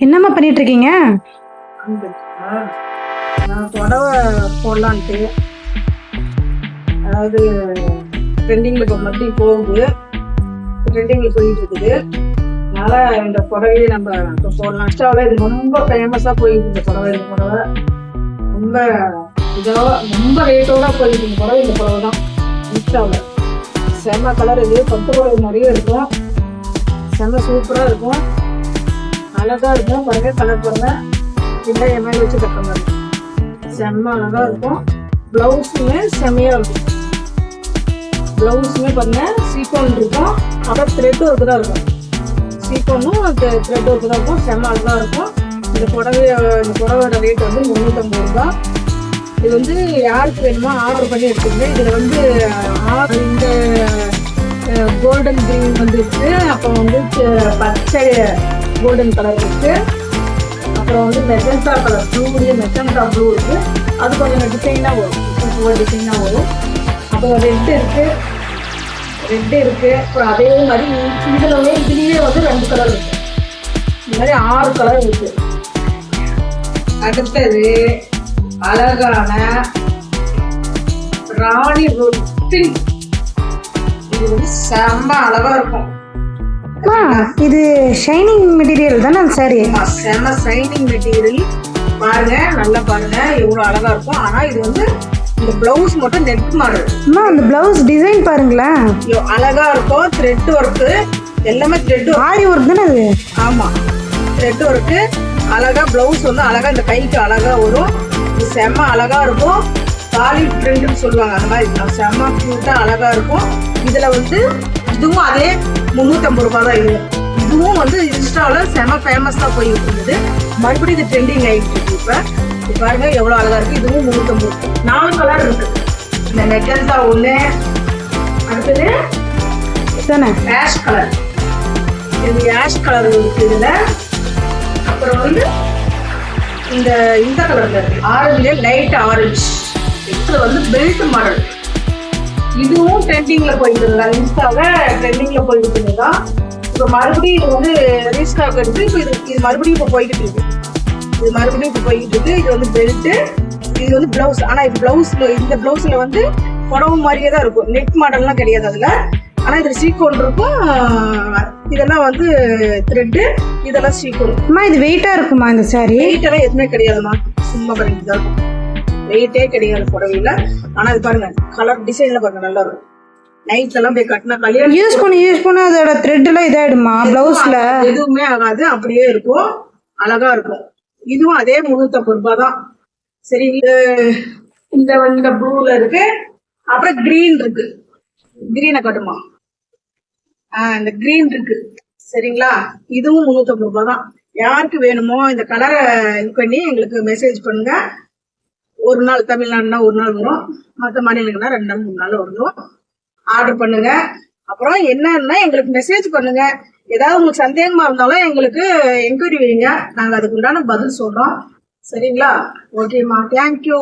என்னம்மா பண்ணிட்டு இருக்கீங்க நான் புடவை போடலான்ட்டு. அதாவது ட்ரெண்டிங்கில் இப்போ மறுபடியும் போகுது. ட்ரெண்டிங்கில் போயிட்டு இருக்குது அதனால் இந்த புடவையை நம்ம இப்போ போடலாம். இன்ஸ்டாவில் இது ரொம்ப ஃபேமஸாக போயிட்டு இந்த புடவை இந்த புடவை. ரொம்ப இதோ ரொம்ப ரேட்டோட போயிட்டு இந்த புடவை இந்த புடவை தான். இன்ஸ்டாவில் செம்ம கலர் இது பட்டு புடவை நிறைய இருக்கும். செம்ம சூப்பராக இருக்கும். அழகாக இருக்கும். பாருங்க கலர் பாருங்க. இல்லை எம்ஐ வச்சு கட்டுற மாதிரி செம்ம அழகாக இருக்கும். ப்ளவுஸுமே செம்மையாக இருக்கும். ப்ளவுஸுமே பாருங்க சீக்கோன் இருக்கும். அப்புறம் த்ரெட் ஒர்க்கு தான் இருக்கும். சீக்கோனும் த்ரெட் ஒர்க்கு தான் இருக்கும். செம்ம அழகாக இருக்கும். இந்த புடவை இந்த புடவையோட ரேட் வந்து முந்நூற்றம்பது ரூபா. இது வந்து யாருக்கு வேணுமோ ஆர்டர் பண்ணி எடுத்துக்கங்க. இதில் வந்து ஆ- இந்த கோல்டன் க்ரீன் வந்து இருக்குது அப்புறம் வந்து பச்சை கோல்டன் கலர் இருக்கு. அப்புறம் வந்து மெஜந்தா கலர் ப்ளூலேயே மெஜந்தா ப்ளூ இருக்கு. அது கொஞ்சம் டிசைனாக வரும். ஒரு டிசைனாக வரும். அப்புறம் ரெட் இருக்கு. ரெட் இருக்கு. அப்புறம் அதே மாதிரி இதுலவே இதுலேயே வந்து ரெண்டு கலர் இருக்கு. இந்த மாதிரி ஆறு கலர் இருக்கு. அடுத்தது அழகான ராணி ரொட்டி இது வந்து செம்ம அழகா இருக்கும். அம்மா இது ஷைனிங் மெட்டீரியல் தானே சாரி ஆமா, செம்ம சைனிங் மெட்டீரியல் பாருங்க நல்லா பாருங்க. எவ்வளவு அழகா இருக்கும். ஆனா இது வந்து இந்த பிளவுஸ் மட்டும் நெட் மாடல் அம்மா அந்த பிளவுஸ் டிசைன் பாருங்களேன் அழகா இருக்கும். த்ரெட் ஒர்க்கு எல்லாமே த்ரெட் ஆரி ஒர்க் தானே அது? ஆமா. த்ரெட் ஒர்க்கு அழகா பிளவுஸ் வந்து அழகா இந்த கைக்கு அழகா வரும். இது செம்ம அழகா இருக்கும். காலி பிரிண்ட்னு சொல்லுவாங்க. அந்த மாதிரி. செம்ம க்யூட்டா அழகா இருக்கும். இதுல வந்து இதுவும் அதே முந்நூற்றம்பது ரூபாய் தான் இது இதுவும் வந்து இன்ஸ்டாவில் செம ஃபேமஸாக போயிட்டு இருந்தது மறுபடியும் இது ட்ரெண்டிங் ஆகிட்டு இருக்கு. இப்போ இது பாருங்க எவ்வளோ அழகா இருக்கு. இதுவும் முந்நூற்றம்பது நாலு கலர் இருக்கு. இந்த மெஜந்தா ஒன்று அடுத்தது தானே? ஆஷ் கலர் இது ஆஷ் கலர் இருக்கு இதுல. அப்புறம் வந்து இந்த இந்த கலர்ல இருக்கு. ஆரஞ்சுல லைட் ஆரஞ்சு இது வந்து பெல்ட் மாடல் இதுவும் ட்ரெண்டிங்ல போயிட்டு இருந்தா இன்ஸ்டால ட்ரெண்டிங்ல போயிட்டு இருந்ததா இப்போ மறுபடியும் இது வந்து ரீஸ்டாக் எடுத்து இப்போ இது இது மறுபடியும் இப்போ போய்கிட்டு இருக்கு. இது மறுபடியும் இப்போ போய்கிட்டு இருக்கு. இது வந்து பெல்ட்டு இது வந்து பிளவுஸ் ஆனா இது பிளவுஸ்ல இந்த பிளவுஸ்ல வந்து புடவை மாதிரியே தான் இருக்கும். நெக் மாடல்லாம் கிடையாது அதுல. ஆனா இதுல சீக்கோன் இருக்கும் இதெல்லாம் வந்து த்ரெட்டு இதெல்லாம் சீக்கோன் அம்மா இது வெயிட்டா இருக்குமா இந்த சாரி வெயிட் எல்லாம் எதுவுமே கிடையாதுமா சும்மா பாருங்க வெயிட்டே கிடையாது புடவையில ஆனா இது பாருங்க கலர் டிசைன்ல பாருங்க நல்லா இருக்கும். நைட்ல எல்லாம் போய் கட்டினா கல்யாணம் யூஸ் பண்ணி யூஸ் பண்ணி அதோட த்ரெட் எல்லாம் இதாயிடுமா பிளவுஸ்ல எதுவுமே ஆகாது அப்படியே இருக்கும். அழகா இருக்கும். இதுவும் அதே முன்னூத்தம்பது ரூபாய் தான். சரி இந்த இந்த ப்ளூல இருக்கு. அப்புறம் கிரீன் இருக்கு. கிரீனை கட்டுமா? ஆஹ் இந்த கிரீன் இருக்கு. சரிங்களா? இதுவும் முன்னூத்தம்பது ரூபாய் தான். யாருக்கு வேணுமோ இந்த கலரை இது பண்ணி எங்களுக்கு மெசேஜ் பண்ணுங்க. ஒரு நாள் தமிழ்நாடுனா ஒரு நாள் வரும். மற்ற மாநிலங்கள்னா ரெண்டு நாள் மூணு நாள் வரும். ஆர்டர் பண்ணுங்க. அப்புறம் என்னன்னா எங்களுக்கு மெசேஜ் பண்ணுங்க. ஏதாவது உங்களுக்கு சந்தேகமா இருந்தாலும் எங்களுக்கு என்கொயரி வைங்க. நாங்க அதுக்கு உண்டான பதில் சொல்றோம். சரிங்களா? ஓகேம்மா தேங்க்யூ